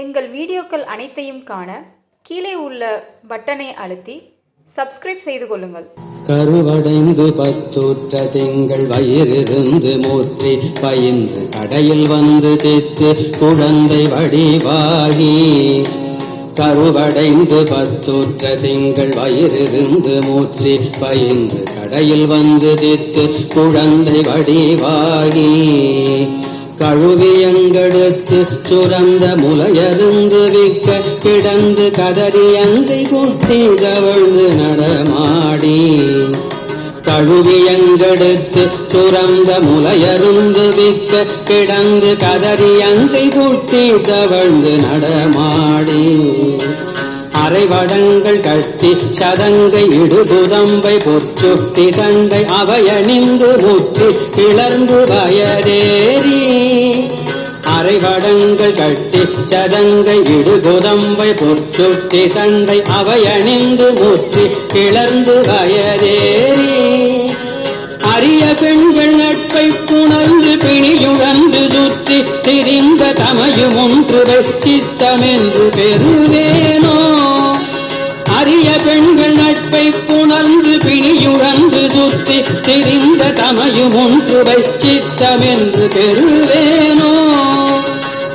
எங்கள் வீடியோக்கள் அனைத்தையும் காண கீழே உள்ள பட்டனை அழுத்தி சப்ஸ்கிரைப் செய்து கொள்ளுங்கள். கருவடைந்து பத்துற்ற திங்கள் வயிறிருந்து மூற்றி பயின்று கடையில் வந்து தித்து குழந்தை வடிவாகி. கருவடைந்து பத்துற்ற திங்கள் வயிறிருந்து மூற்றி பயின்று கடையில் வந்து தித்து குழந்தை வடிவாகி. கழுவியங்கெடுத்து சுரந்த முலையருந்து விக்க கிடந்து கதறி அங்கை குட்டி தவழ்ந்து நடமாடி. கழுவியங்கெடுத்து சுரந்த முலையருந்து விக்க கிடந்து கதறி அங்கை குட்டி தவழ்ந்து நடமாடி. அரைவடங்கள் கட்டி சதங்கை இடுபுதம்பை பொற்சுட்டி தண்டை அவையணிந்து முற்றி கிளர்ந்து வயதேறி அரைவடங்கள் கட்டி சதங்கை இடுகுதம்பை பொற்சுட்டி தண்டை அவையணிந்து முற்றி கிளர்ந்து வயதேறி. அரிய பெண்கள் நட்பை புணர்ந்து பிணியுழந்து சுற்றி திரிந்த தமையும் ஒன்றுவை சித்தமென்று பெறுவேனோ. அரிய பெண்கள் நட்பை புணர்ந்து பிணியுழந்து சுற்றி திரிந்த தமையும் ஒன்று சித்தமென்று பெறுவேனோ.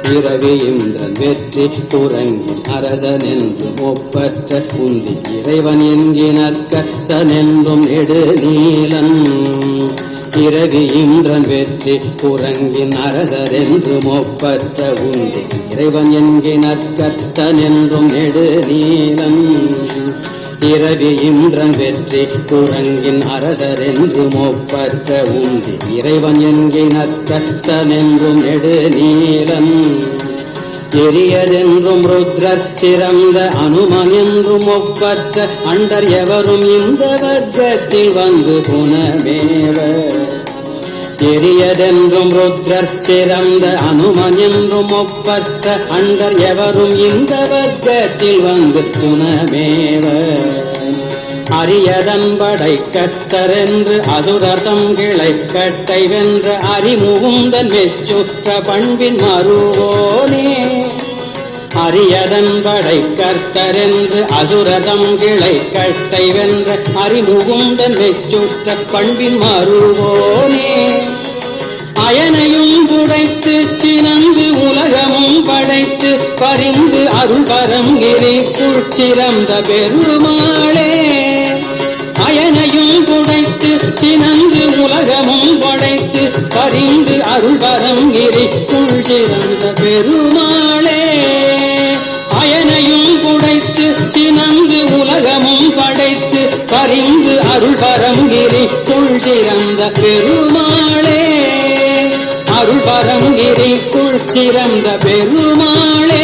இரவி இந்திரன் வெற்றி குரங்கின் அரசன் என்று ஒப்பற்ற உந்தி இறைவன் என்கினற்கற்றனென்றும் நெடுநீலன் பிறகு இந்திரன் வெற்றி குரங்கின் அரசர் என்று ஒப்பற்ற உந்தி இறைவன் என்கினற்கற்றனென்றும் நெடு நீலன். பிறவி இந்திரன் வெற்றி குரங்கின் அரசர் என்று மொப்பற்ற உந்தி இறைவன் என்கினத்தனென்றும் நெடு நீலன் எரியதென்றும் ருத்ரர் சிறந்த அனுமன் என்றும் ஒப்பற்ற அண்டர் எவரும் இந்த வர்க்கத்தில் வந்து புனமேவர். எரியதென்றும் ருத்ரர் சிறந்த அனுமன் என்றும் ஒப்பற்ற அண்டர் எவரும் இந்த வர்க்கத்தில் வந்து துணமேவ அரியதன்படை கத்தரென்று அதுரதம் கிளை கட்டை வென்ற அறிமுகுந்தன் மெச்சுற்ற பண்பின் மறுவோனே. அரியதன் படை கர்த்தரென்று அசுரதம் கிளை கட்டை வென்ற அறிமுகுந்தன் வெச்சுற்ற பண்பின் மறுவோனே. படைத்து பரிந்து அருள் கிரி சிறந்த பெருமாளே. அயனையும் புடைத்து சினந்து உலகமும் படைத்து பரிந்து அருள் கிரி சிறந்த பெருமாளே. அயனையும் புடைத்து சினந்து உலகமும் படைத்து பரிந்து அருள் கிரி சிறந்த பெருமா அருள் பரங்கிரிக்குள் சிறந்த பெருமாளே.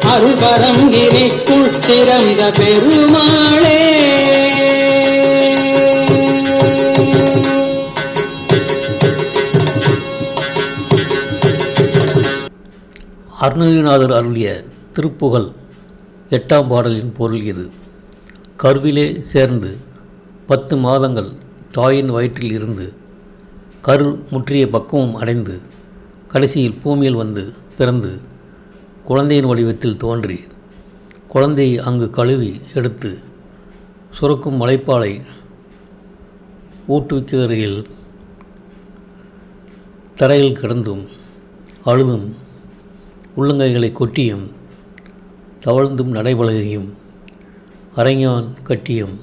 அருள் பரங்கிரிக்குள் சிறந்த பெருமாளே. அருணகிரிநாதர் அருளிய திருப்புகழ் எட்டாம் பாடலின் பொருள் இது. கருவிலே சேர்ந்து பத்து மாதங்கள் தாயின் வயிற்றில் இருந்து கரு முற்றிய பக்குவம் அடைந்து கடைசியில் பூமியில் வந்து பிறந்து குழந்தையின் வடிவத்தில் தோன்றி குழந்தையை அங்கு கழுவி எடுத்து சுரக்கும் மலைப்பாலை ஊட்டுவிக்கையில் தரையில் கிடந்தும் அழுதும் உள்ளங்கைகளை கொட்டியும் தவழ்ந்தும் நடைபழகையும் அரைஞான் கட்டியும்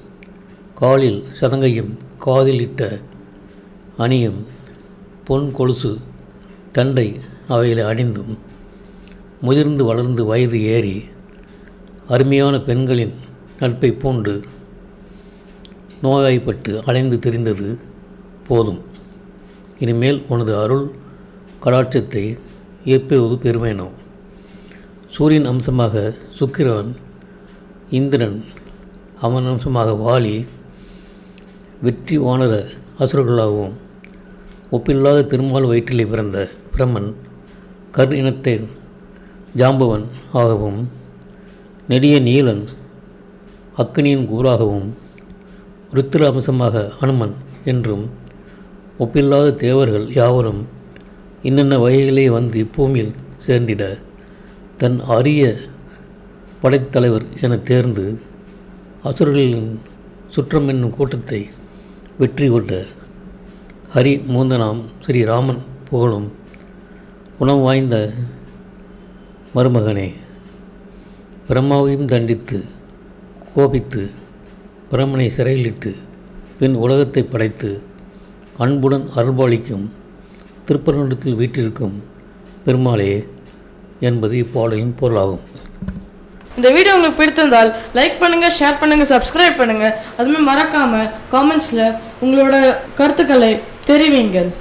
காலில் சதங்கையும் காதில் இட்ட அணியும் பொன் கொலுசு தண்டை அவைகளை அணிந்தும் முதிர்ந்து வளர்ந்து வயது ஏறி அருமையான பெண்களின் நட்பை பூண்டு நோயாய்ப்பட்டு அலைந்து திரிந்தது போதும். இனிமேல் உனது அருள் கடாட்சத்தை ஏற்பெறுவது பெருமைனோ சூரியன் அம்சமாக சுக்கிரன் இந்திரன் அவன் அம்சமாக வாலி வெற்றி வானர அசுரர்களாகவும் ஒப்பில்லாத திருமால் வயிற்றிலே பிறந்த பிரம்மன் கர் இனத்தின் ஜாம்பவன் ஆகவும் நெடிய நீலன் அக்னியின் கூறாகவும் ருத்திர அம்சமாக அனுமன் என்றும் ஒப்பில்லாத தேவர்கள் யாவரும் இன்னென்ன வகையிலே வந்து இப்பூமியில் சேர்ந்திட தன் அரிய படைத்தலைவர் என தேர்ந்து அசுரர்களின் சுற்றம் என்னும் கூட்டத்தை வெற்றி கொண்ட ஹரி மூந்தனாம் ஸ்ரீராமன் புகழும் குணம் வாய்ந்த மருமகனே. பிரம்மாவையும் தண்டித்து கோபித்து பிரம்மனை சிறையிலிட்டு பின் உலகத்தை படைத்து அன்புடன் அருள்பாளிக்கும் திருப்பரங்குன்றத்தில் வீட்டிற்கும் பெருமாளே என்பது இப்பாடலின் பொருளாகும். இந்த வீடியோ உங்களுக்கு பிடித்திருந்தால் லைக் பண்ணுங்கள் ஷேர் பண்ணுங்கள் சப்ஸ்கிரைப் பண்ணுங்கள் அதுமாதிரி மறக்காமல் காமெண்ட்ஸில் உங்களோட கருத்துக்களை Good evening.